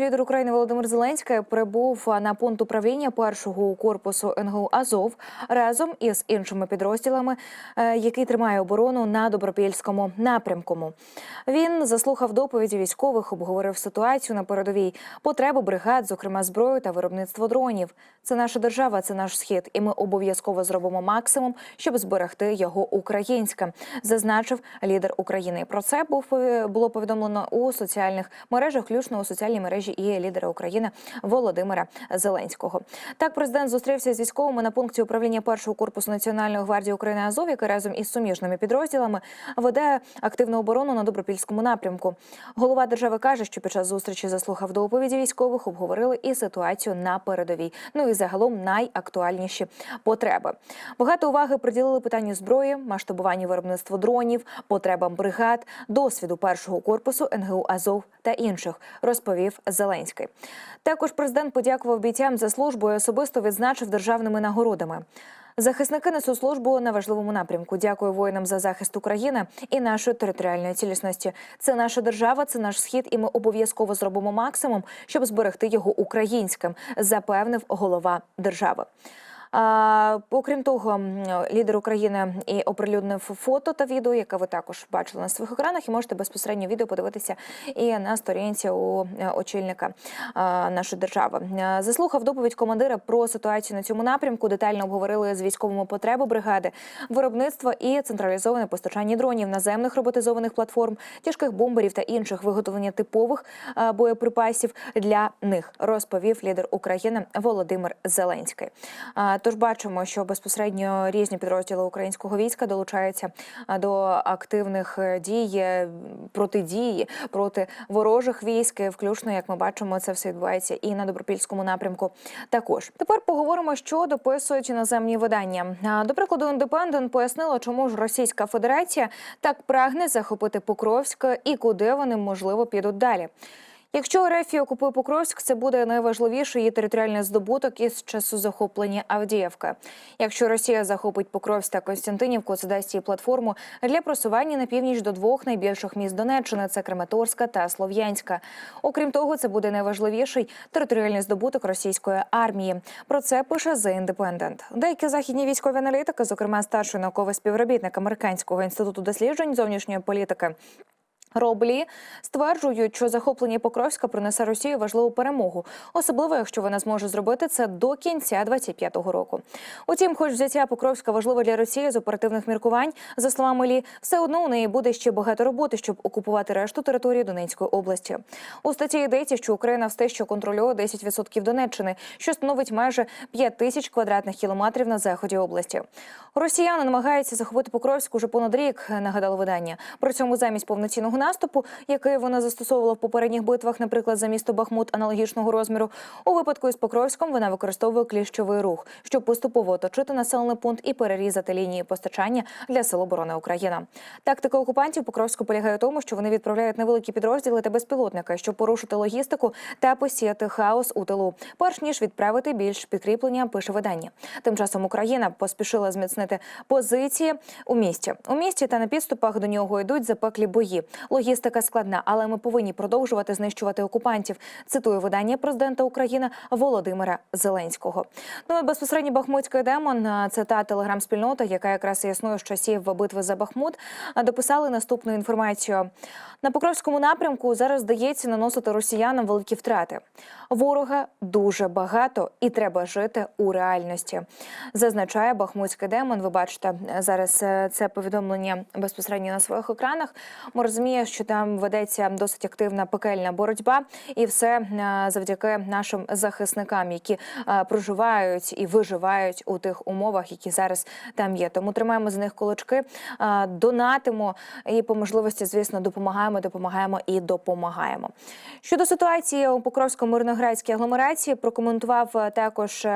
Лідер України Володимир Зеленський прибув на пункт управління першого корпусу НГУ Азов разом із іншими підрозділами, е, який тримає оборону на добропільському напрямку. Він заслухав доповіді військових, обговорив ситуацію на передовій, потреби бригад, зокрема зброю та виробництво дронів. Це наша держава, це наш схід, і ми обов'язково зробимо максимум, щоб зберегти його українське, зазначив лідер України. Про це е, було повідомлено у соціальних мережах, включно у соціальній мережі і лідера України Володимира Зеленського. Так, президент зустрівся з військовими на пункті управління першого корпусу Національної гвардії України Азов, який разом із суміжними підрозділами веде активну оборону на добропільському напрямку. Голова держави каже, що під час зустрічі заслухав доповіді військових, обговорили і ситуацію на передовій. Ну і загалом найактуальніші потреби. Багато уваги приділили питанню зброї, масштабуванню виробництва дронів, потребам бригад, досвіду першого корпусу НГУ Азов та інших, розповів Зеленський. Також президент подякував бійцям за службу і особисто відзначив державними нагородами. Захисники несуть службу на важливому напрямку. Дякую воїнам за захист України і нашої територіальної цілісності. Це наша держава, це наш схід, і ми обов'язково зробимо максимум, щоб зберегти його українським, запевнив голова держави. Окрім того, лідер України і оприлюднив фото та відео, яке ви також бачили на своїх екранах, і можете безпосередньо відео подивитися і на сторінці у е, очільника нашої держави. Е, Заслухав доповідь командира про ситуацію на цьому напрямку. Детально обговорили з військовими потреби бригади, виробництво і централізоване постачання дронів, наземних роботизованих платформ, тяжких бомберів та інших виготовлення типових боєприпасів для них, розповів лідер України Володимир Зеленський. Тож бачимо, що безпосередньо різні підрозділи українського війська долучаються до активних е, дій е, протидії проти ворожих військ, включно як ми бачимо, це все відбувається і на добропільському напрямку. Також тепер поговоримо, що дописують іноземні видання. До прикладу, Індепендент пояснило, чому ж Російська Федерація так прагне захопити Покровськ і куди вони можливо підуть далі. Якщо РФ окупує Покровськ, це буде найважливіший її територіальний здобуток із часу захоплення Авдіївки. Якщо Росія захопить Покровськ та Константинівку, це дасть їй платформу для просування на північ до двох найбільших міст Донеччини це Краматорська та Слов'янська. Окрім того, це буде найважливіший територіальний здобуток російської армії. Про це пише The Independent. Деякі західні військові аналітики, зокрема старший науковий співробітник американського інституту досліджень зовнішньої політики. Роблі стверджують, що захоплення Покровська принесе Росії важливу перемогу, особливо якщо вона зможе зробити це до кінця 25-го року. Утім, хоч взяття Покровська важливо для Росії з оперативних міркувань, за словами Лі, все одно у неї буде ще багато роботи, щоб окупувати решту території Донецької області. У статті йдеться, що Україна все ще контролює 10% Донеччини, що становить майже 5 тисяч квадратних кілометрів на заході області. Росіяни намагаються захопити Покровськ уже понад рік, нагадало видання. При цьому замість повноцінного наступу, який вона застосовувала в попередніх битвах, наприклад, за місто Бахмут аналогічного розміру, у випадку із Покровськом вона використовує кліщовий рух, щоб поступово оточити населений пункт і перерізати лінії постачання для Сил оборони України. Тактика окупантів Покровську полягає в тому, що вони відправляють невеликі підрозділи та безпілотники, щоб порушити логістику та посіяти хаос у тилу, перш ніж відправити більш підкріплення, пише видання. Тим часом Україна поспішила зміцнити позиції у місті. У місті та на підступах до нього йдуть запеклі бої. Логістика складна, але ми повинні продовжувати знищувати окупантів. Цитую видання президента України Володимира Зеленського. Ну і безпосередньо Бахмутський демон. Це та телеграм-спільнота, яка якраз існує з часів битви за Бахмут. Дописали наступну інформацію. На Покровському напрямку зараз здається наносити росіянам великі втрати. Ворога дуже багато і треба жити у реальності. Зазначає Бахмутський демон. Ви бачите зараз е, це повідомлення безпосередньо на своїх екранах. Ми розуміємо, що там ведеться досить активна пекельна боротьба, і все е, завдяки нашим захисникам, які е, проживають і виживають у тих умовах, які зараз там є. Тому тримаємо за них кулачки, е, донатимо і по можливості, звісно, допомагаємо, допомагаємо і допомагаємо. Щодо ситуації у Покровському мирноградській агломерації, прокоментував також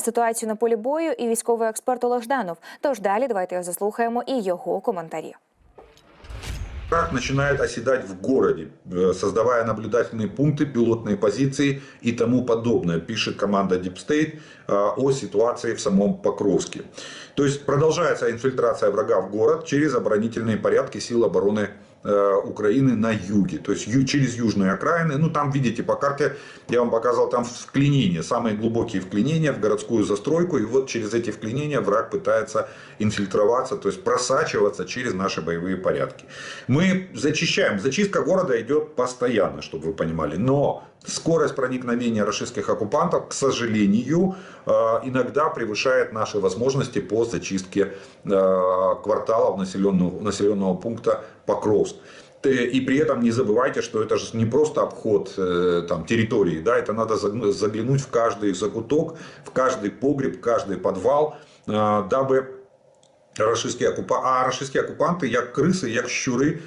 ситуацію на полі бою і військовий експерт Олег Жданов. Тож далі давайте його заслухаємо і його коментарі. Враг начинает оседать в городе, э, создавая наблюдательные пункты, пилотные позиции и тому подобное, пишет команда Deep State э, о ситуации в самом Покровске. То есть продолжается инфильтрация врага в город через оборонительные порядки сил обороны Украины на юге, то есть через южные окраины. Ну, там, видите, по карте, я вам показал, там вклинения, самые глубокие вклинения в городскую застройку. И вот через эти вклинения враг пытается инфильтроваться, то есть просачиваться через наши боевые порядки. Мы зачищаем. Зачистка города идет постоянно, чтобы вы понимали. Но скорость проникновения российских оккупантов, к сожалению, э, иногда превышает наши возможности по зачистке э, кварталов населенного, населенного пункта Покровск. Э, И при этом не забывайте, что это же не просто обход там, территории, да, это надо заглянуть в каждый закуток, в каждый погреб, в каждый подвал, дабы Рашистські окупа... А рашистські окупанти, як криси, як щури,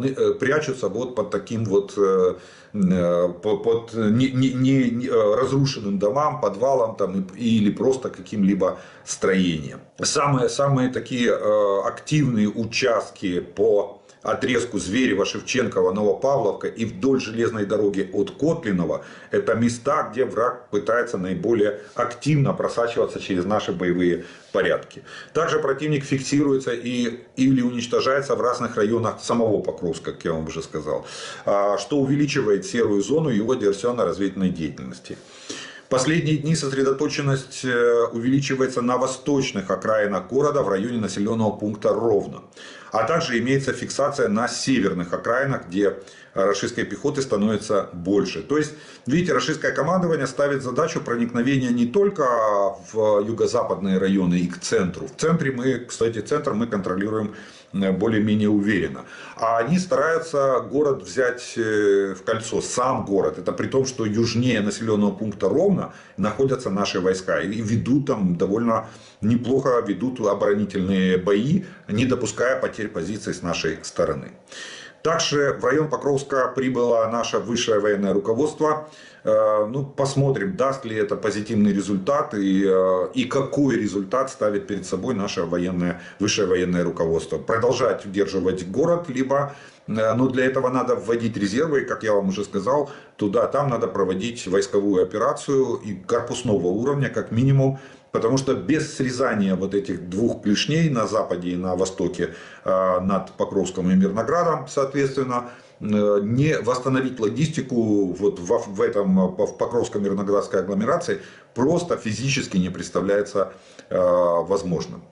ни- е, прячуться вот под таким вот по- под не, не, не- разрушенным домам, подвалам там, или просто каким-либо строением. Самые, самые такие э, активные участки по отрезку Зверева, Шевченкова, Новопавловка и вдоль железной дороги от Котлинова – это места, где враг пытается наиболее активно просачиваться через наши боевые порядки. Также противник фиксируется и, или уничтожается в разных районах самого Покровска, как я вам уже сказал, а, что увеличивает серую зону его диверсионно-разведывательной деятельности. Последние дни сосредоточенность э, увеличивается на восточных окраинах города в районе населенного пункта Ровно. А также имеется фиксация на северных окраинах, где российской пехоты становится больше. То есть, видите, российское командование ставит задачу проникновения не только в юго-западные районы и к центру. В центре мы, кстати, центр мы контролируем э, более-менее уверенно. А они стараются город взять э, в кольцо, сам город. Это при том, что южнее населенного пункта ровно находятся наши войска. И ведут там довольно неплохо ведут оборонительные бои, не допуская потерь позиций с нашей стороны. Также в район Покровска прибыло наше высшее военное руководство. Э, Ну, посмотрим, даст ли это позитивный результат и, э, и какой результат ставит перед собой наше военное, высшее военное руководство. Продолжать удерживать город, либо э, но для этого надо вводить резервы, как я вам уже сказал, туда, там надо проводить войсковую операцию и корпусного уровня, как минимум, Потому что без срезания вот этих двух клешней на западе и на востоке э, над Покровском и Мирноградом, соответственно, э, не восстановить логистику вот в, этом э, в Покровско-Мирноградской агломерации просто физически не представляется возможным.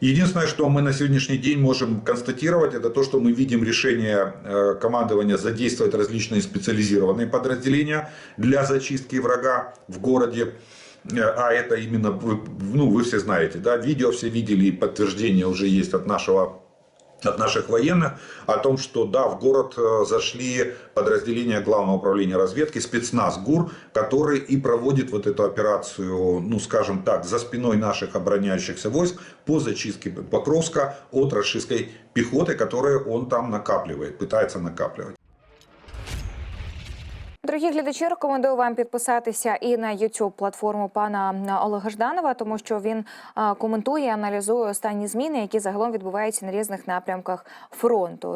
Единственное, что мы на сегодняшний день можем констатировать, это то, что мы видим решение командования задействовать различные специализированные подразделения для зачистки врага в городе. Э, А это именно, ну, вы все знаете, да, видео все видели, и подтверждение уже есть от нашего от наших военных о том, что да, в город э, зашли подразделения Главного управления разведки, спецназ ГУР, который и проводит вот эту операцию, ну скажем так, за спиной наших обороняющихся войск по зачистке Покровска от российской пехоты, которую он там накапливает, пытается накапливать. Дорогі глядачі, рекомендую вам підписатися і на youtube платформу пана Олега Жданова, тому що він а, коментує, аналізує останні зміни, які загалом відбуваються на різних напрямках фронту.